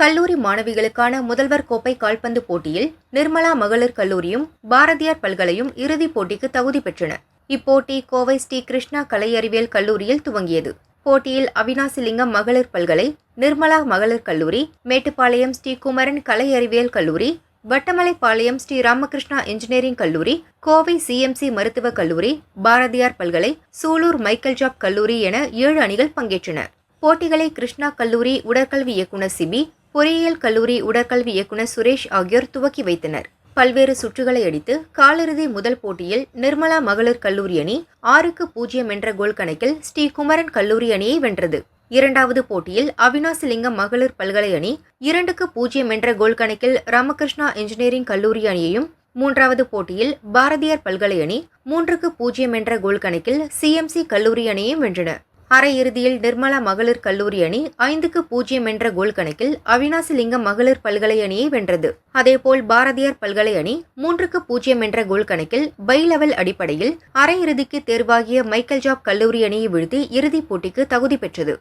கல்லூரி மாணவிகளுக்கான முதல்வர் கோப்பை கால்பந்து போட்டியில் நிர்மலா மகளிர் கல்லூரியும் பாரதியார் பல்கலையும் இறுதிப் போட்டிக்கு தகுதி பெற்றன. இப்போட்டி கோவை ஸ்ரீ கிருஷ்ணா கலை அறிவியல் கல்லூரியில் துவங்கியது. போட்டியில் அவினாசிலிங்கம் மகளிர் பல்கலை நிர்மலா மகளிர் கல்லூரி மேட்டுப்பாளையம் ஸ்ரீ குமரன் கலை அறிவியல் கல்லூரி வட்டமலைப்பாளையம் ஸ்ரீ ராமகிருஷ்ணா இன்ஜினியரிங் கல்லூரி கோவை சிஎம்சி மருத்துவக் கல்லூரி பாரதியார் பல்கலை சூலூர் மைக்கேல் ஜாப் கல்லூரி என ஏழு அணிகள் பங்கேற்றன. போட்டிகளை கிருஷ்ணா கல்லூரி உடற்கல்வி இயக்குனர் சிபி பொறியியல் கல்லூரி உடற்கல்வி இயக்குனர் சுரேஷ் ஆகியோர் துவக்கி வைத்தனர். பல்வேறு சுற்றுகளை அடித்து காலிறுதி முதல் போட்டியில் நிர்மலா மகளிர் கல்லூரி அணி ஆறுக்கு பூஜ்ஜியம் என்ற கோல் கணக்கில் ஸ்ரீ குமரன் கல்லூரி அணியை வென்றது. இரண்டாவது போட்டியில் அவினாசிலிங்கம் மகளிர் பல்கலை அணி இரண்டுக்கு பூஜ்ஜியம் என்ற கோல் கணக்கில் ராமகிருஷ்ணா இன்ஜினியரிங் கல்லூரி அணியையும் மூன்றாவது போட்டியில் பாரதியார் பல்கலை அணி மூன்றுக்கு பூஜ்ஜியம் என்ற கோல் கணக்கில் சிஎம்சி கல்லூரி அணியையும் வென்றன. அரையிறுதியில் நிர்மலா மகளிர் கல்லூரி அணி ஐந்துக்கு பூஜ்ஜியம் என்ற கோல் கணக்கில் அவினாசிலிங்கம் மகளிர் பல்கலை அணியை வென்றது. அதேபோல் பாரதியார் பல்கலை அணி மூன்றுக்கு பூஜ்ஜியம் என்ற கோல் கணக்கில் பை லெவல் அடிப்படையில் அரையிறுதிக்கு தேர்வாகிய மைக்கேல் ஜாப் கல்லூரி அணியை வீழ்த்தி இறுதிப் போட்டிக்கு தகுதி பெற்றது.